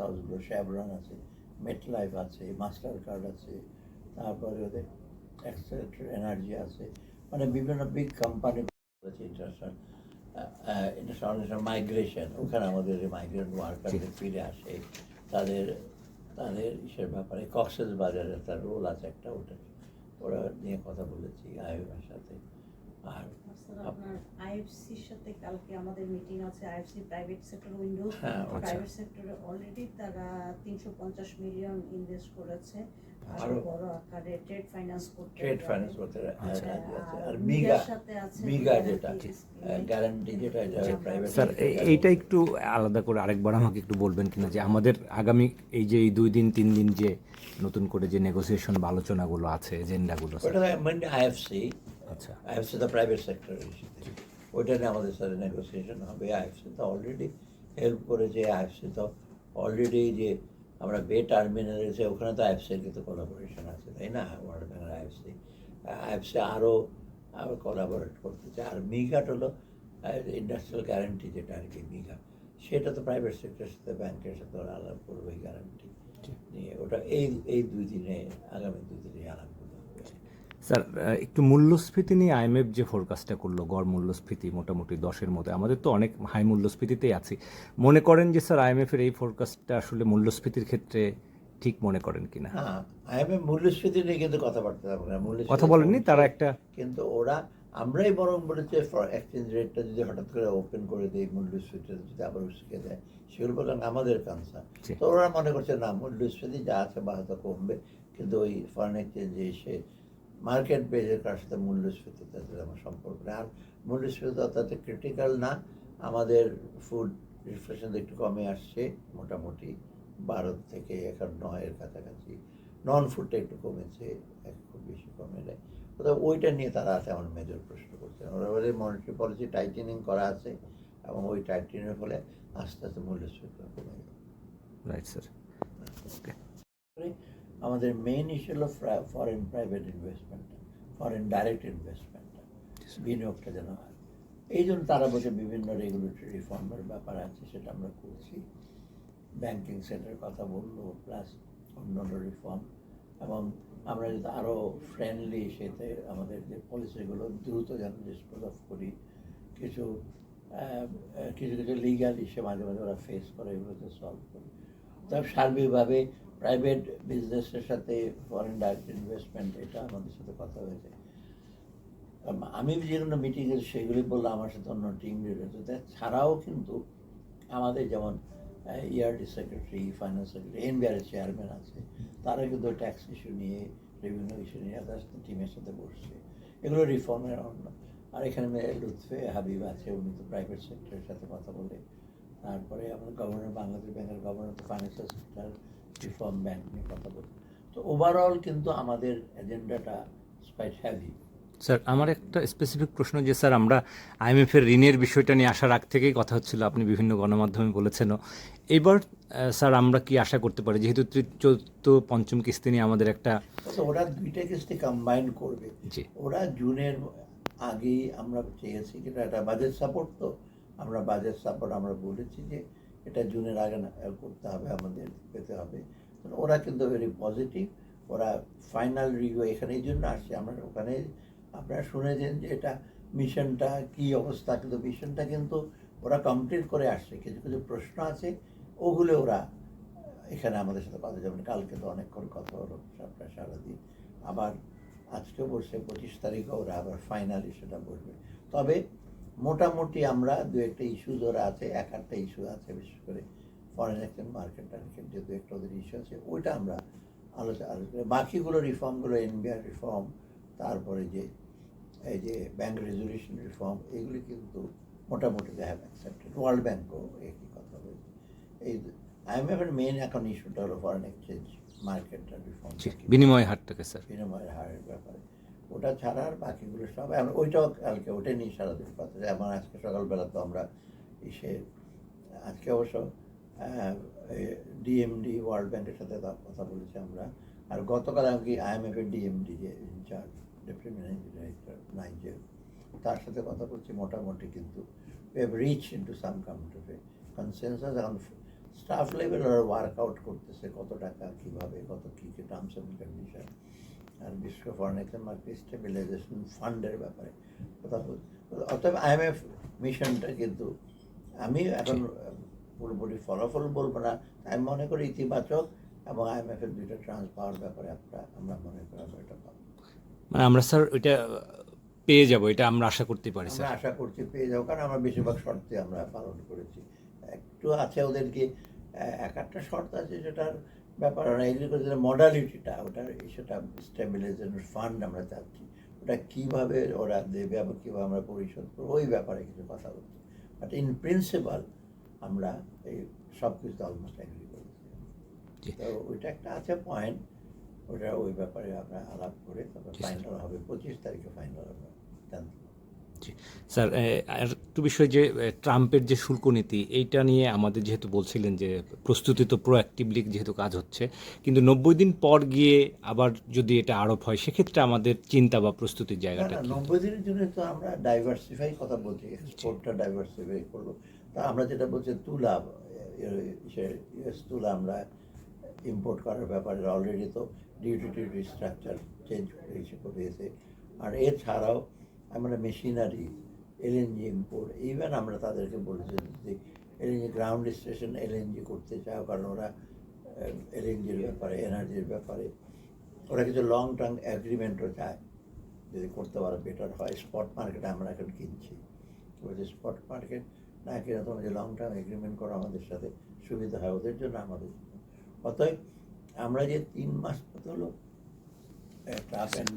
হাউসগুলো Chevron আছে MetLife আছে master card আছে তারপরে ওদের অ্যাক্সেলেটর এনার্জি আছে মানে বিভিন্ন বিগ কোম্পানি আছে ইন্টারন্যাশনাল ইন্টারন্যাশনাল মাইগ্রেশন ওখানে আমাদের মাইগ্রেন্ট ওয়ার্কারদের ফিরে আসে তাদের তাদের ইসের ব্যাপারে কক্সেস বাজারে তার রোল আছে একটা ওটা ওরা নিয়ে কথা বলেছি আয়োগের সাথে। আর আপনার আইএফসির সাথে কালকে আমাদের মিটিং আছে আইএফসি প্রাইভেট সেক্টর উইন্ডো হ্যাঁ, আচ্ছা। প্রাইভেট সেক্টরে অলরেডি তারা তিনশো পঞ্চাশ মিলিয়ন ইনভেস্ট করেছে। আরও আরো- বড় আকারে ট্রেড ফাইন্যান্স করতে ট্রেড ফাইন্যান্স করতে আচ্ছা। রাজি আছে। আর আর মিগা মিগার সাথে আছে মিগা যেটা গ্যারান্টি যেটা এটা প্রাইভেট স্যার এইটা একটু আলাদা করে আরেকবার আমাকে একটু বলবেন কিনা যে আমাদের আগামী এই যে এই দুই দিন তিন দিন যে নতুন করে যে নেগোসিয়েশন বা আলোচনাগুলো আছে এজেন্ডাগুলো মানে আইএফসি আচ্ছা। আইএফসি তো প্রাইভেট সেক্টরের ওইটা নিয়ে আমাদের সাথে নেগোসিয়েশন হবে। আইএফসি তো অলরেডি হেল্প করেছে। আইএফসি তো অলরেডি যে আমরা বে টার্মিনাল আছে ওখানে তো আইএফসির কিন্তু কোলাবোরেশন আছে তাই না? ওয়ার্ল্ড ব্যাংকের আইএফসি আইএফসি আরও আরও কোলাবোরেট করতেছে আর মিগাট হলো ইন্ডাস্ট্রিয়াল গ্যারান্টি যেটা আর কি মিগা সেটা তো প্রাইভেট সেক্টরের সাথে ব্যাংকের সাথে ওরা আলাপ করবে গ্যারান্টি নিয়ে। ওটা এই এই দুই দিনে আগামী দুই দিনে আলাপ করবে স্যার একটু মূল্যস্ফীতি নিয়ে আইএমএফ যে ফোরকাস্টটা করল গড় মূল্যস্ফীতি মোটামুটি দশের মধ্যে আমাদের তো অনেক হাই মূল্যস্ফীতিতেই আছি। মনে করেন যে স্যার আইএমএফের এই ফোরকাস্টটা আসলে মূল্যস্ফীতির ক্ষেত্রে ঠিক মনে করেন কিনা? হ্যাঁ আইএমএ মূল্যস্ফীতি নিয়ে কিন্তু কথাবার্তা না কথা বলেননি তারা একটা কিন্তু ওরা আমরাই বরং বলেছে এক্সচেঞ্জ রেটটা যদি হঠাৎ করে ওপেন করে দিই মূল্যস্ফীতি যদি আবার উস্কে দেয় সেগুলো বললাম আমাদের কানসার তো ওরা মনে করছে না মূল্যস্ফীতি যা আছে বা হয়তো কমবে কিন্তু ওই ফরেন এক্সচেঞ্জে এসে মার্কেট বেজের কার সাথে মূল্যস্ফীতি তাদের আমার সম্পর্ক নেই। আর মূল্যস্ফীতি অর্থাৎ ক্রিটিক্যাল না। আমাদের ফুড রিফ্লেশন একটু কমে আসছে মোটামুটি বারো থেকে এখন নয়ের কাছাকাছি। নন ফুডটা একটু কমেছে খুব বেশি কমে নেয় অর্থাৎ ওইটা নিয়ে তারা তেমন মেজর প্রশ্ন করছে। ওরা বলে মনিটারি পলিসি টাইটেনিং করা আছে এবং ওই টাইটেনিংয়ের ফলে আস্তে আস্তে মূল্যস্ফীতি কমে যাবে। রাইট স্যার ওকে আমাদের মেইন ইস্যু হলো foreign private investment foreign direct investment বিনিয়োগটা যেন হয়। এই জন্য তারা বলছে বিভিন্ন রেগুলেটরি রিফর্মের ব্যাপার আছে সেটা আমরা করছি। ব্যাংকিং সেক্টরের কথা বলল প্লাস অন্যান্য রিফর্ম এবং আমরা যদি আরও ফ্রেন্ডলি সেতে আমাদের যে পলিসিগুলো দ্রুত যেন ডিসপোজ অফ করি কিছু কিছু কিছু লিগাল ইস্যু মাঝে মাঝে ওরা ফেস করে এগুলোকে সলভ করি। তবে সার্বিকভাবে প্রাইভেট বিজনেসের সাথে ফরেন ডাইরেক্ট ইনভেস্টমেন্ট এটা আমাদের সাথে কথা হয়েছে। আম, যেগুলো মিটিংয়ে সেগুলি বললাম আমার সাথে অন্য টিম রয়েছে ছাড়াও কিন্তু আমাদের যেমন ERD secretary finance secretary NBR chairman আছে। তারা কিন্তু ট্যাক্স ইস্যু নিয়ে রেভিনিউ ইস্যু নিয়ে তাদের সাথে টিমের সাথে বসছে। এগুলো রিফর্মের অন্য। আর এখানে লুৎফে হাবিব আছে উনি তো প্রাইভেট সেক্টরের সাথে কথা বলে। তারপরে আমাদের গভর্নর বাংলাদেশ ব্যাংকের গভর্নর তো ফাইন্যান্সিয়াল সেক্টর রিফর্ম ব্যাংক নিয়ে কথা বলে। তো ওভারঅল কিন্তু আমাদের এজেন্ডাটা কোয়াইট হ্যাভি স্যার আমার একটা স্পেসিফিক প্রশ্ন যে স্যার আমরা আইএমএফ এর ঋণের বিষয়টা নিয়ে আসার আগ থেকেই কথা হচ্ছিল আপনি বিভিন্ন গণমাধ্যমে বলেছেন এবার স্যার আমরা কি আশা করতে পারি? যেহেতু চতুর্থ পঞ্চম কিস্তি নিয়ে আমাদের একটা ওরা দুইটা কিস্তি কম্বাইন করবে। জি। ওরা জুনের আগেই আমরা চেয়েছি যেটা একটা বাজেট সাপোর্ট তো। আমরা বাজেট সাপোর্ট আমরা বলেছি যে এটা জুনের আগে না করতে হবে, আমাদের পেতে হবে। ওরা কিন্তু ভেরি পজিটিভ ওরা ফাইনাল রিভিউ এখানে এই জন্য আসছে। আমরা ওখানে, আপনারা শুনেছেন যে এটা মিশনটা কি অবস্থা, কিন্তু মিশনটা কিন্তু ওরা কমপ্লিট করে আসছে। কিছু কিছু প্রশ্ন আছে, ওগুলো ওরা এখানে আমাদের সাথে কথা যেমন কালকে তো অনেকক্ষণ কথা হলো, সাতটা, সারাদিন। আবার আজকে বসে পঁচিশ তারিখে ওরা আবার ফাইনালি সেটা বসবে। তবে মোটামুটি আমরা দু একটা ইস্যু ওরা আছে এক একটা ইস্যু আছে বিশেষ করে ফরেন এক্সচেঞ্জ মার্কেট টার্কেট যে দু একটা ওদের ইস্যু আছে। ওইটা আমরা আলোচনা আলোচনা বাকিগুলো রিফর্মগুলো এনবিআর রিফর্ম তারপরে যে এই যে ব্যাংক রেজলিউশন রিফর্ম এগুলি কিন্তু মোটামুটি দে হ্যাভ অ্যাকসেপ্টেড ওয়ার্ল্ড ব্যাংকও একই কথা হয়েছে এই আই এম আইএমএফের মেন এখন ইস্যুটা হলো ফরেন এক্সচেঞ্জ মার্কেটটা রিফর্ম বিনিময় হারটাকে স্যার বিনিময়ের হারের ব্যাপারে। ওটা ছাড়া আর বাকিগুলো সব আমরা ওইটাও কালকে ওটা নিয়ে সারাদিন কথা, যে আমার আজকে সকালবেলা তো আমরা এসে, আজকে অবশ্য ডিএমডি ওয়ার্ল্ড ব্যাংকের সাথে কথা বলেছি আমরা, আর গতকাল আমি আইএমএফ এর ডিএমডি যে ইনচার্জ ডেপুটি ম্যানেজিং ডিরেক্টর নাইজের তার সাথে কথা বলছি মোটামুটি কিন্তু into some kind of a consensus, এখন স্টাফ লেভেল ওরা ওয়ার্কআউট করতেছে, কত টাকা, কীভাবে, কত কী কী টার্মস অ্যান্ড কন্ডিশন আর বিশ্ব ফরেন মার্কেট স্টেবিলাইজেশন ফান্ডের ব্যাপারে। কথা বল- অতএব আইএমএফ মিশনটা কিন্তু আমি এখন পুরোপুরি ফলাফল বলব না আমি মনে করি ইতিবাচক এবং আইএমএফ এর দুইটা ট্রান্স পাওয়ার ব্যাপারে আমরা আমরা মনে করি আমরা এটা পাবো। মানে আমরা স্যার ওইটা পেয়ে যাব এটা আমরা আশা করতে পারি স্যার। আশা করছি পেয়ে যাব কারণ আমরা বেশিরভাগ শর্তে আমরা পালন করেছি। একটু আছে ওদেরকে এক একটা শর্ত আছে যেটার ব্যাপার না এগুলো যেটা মডালিটিটা ওটার সেটা স্টেবিলাইজেশন ফান্ড আমরা চাচ্ছি। ওটা কীভাবে ওরা দেবে এবং কীভাবে আমরা পরিশোধ করব ওই ব্যাপারে কিছু কথা বলছি। বাট ইন প্রিন্সিপাল আমরা এই সব কিছু অলমোস্ট অ্যাগ্রি করেছি তো ওইটা একটা আছে পয়েন্ট ওটা ওই ব্যাপারে আমরা আলাপ করে তারপর ফাইনাল হবে পঁচিশ তারিখে ফাইনাল হবে জানতে স্যার আর একটু বিষয় যে ট্রাম্পের যে শুল্ক নীতি এইটা নিয়ে আমাদের যেহেতু বলছিলেন যে প্রস্তুতি তো প্রোঅ্যাক্টিভলি যেহেতু কাজ হচ্ছে কিন্তু নব্বই দিন পর গিয়ে আবার যদি এটা আরোপ হয় সেক্ষেত্রে আমাদের চিন্তা বা প্রস্তুতির জায়গাটা নব্বই দিনের জন্য তো আমরা ডাইভার্সিফাই কথা বলছি এক্সপোর্টটা ডাইভার্সিফাই করল তা আমরা যেটা বলছি তুলা তুলা আমরা ইম্পোর্ট করার ব্যাপারে অলরেডি তো ডিউটি স্ট্রাকচার চেঞ্জ হয়েছে করেছে আর এছাড়াও আমরা মেশিনারি এলএনজি ইম্পোর্ট ইভেন আমরা তাদেরকে বলেছি যে এলএনজি গ্রাউন্ড স্টেশন এলএনজি করতে চাও, কারণ ওরা এলএনজির ব্যাপারে এনার্জির ব্যাপারে, ওরা কিছু লং টার্ম অ্যাগ্রিমেন্টও চায়, যদি করতে পারো বেটার হয়। স্পট মার্কেটে আমরা এখন কিনছি। বলছি স্পট মার্কেট না কিনা যে লং টার্ম এগ্রিমেন্ট করো আমাদের সাথে সুবিধা হয়, ওদের জন্য আমাদের জন্য। অতএব আমরা যে তিন মাস কত হলো ট্রাক অ্যান্ড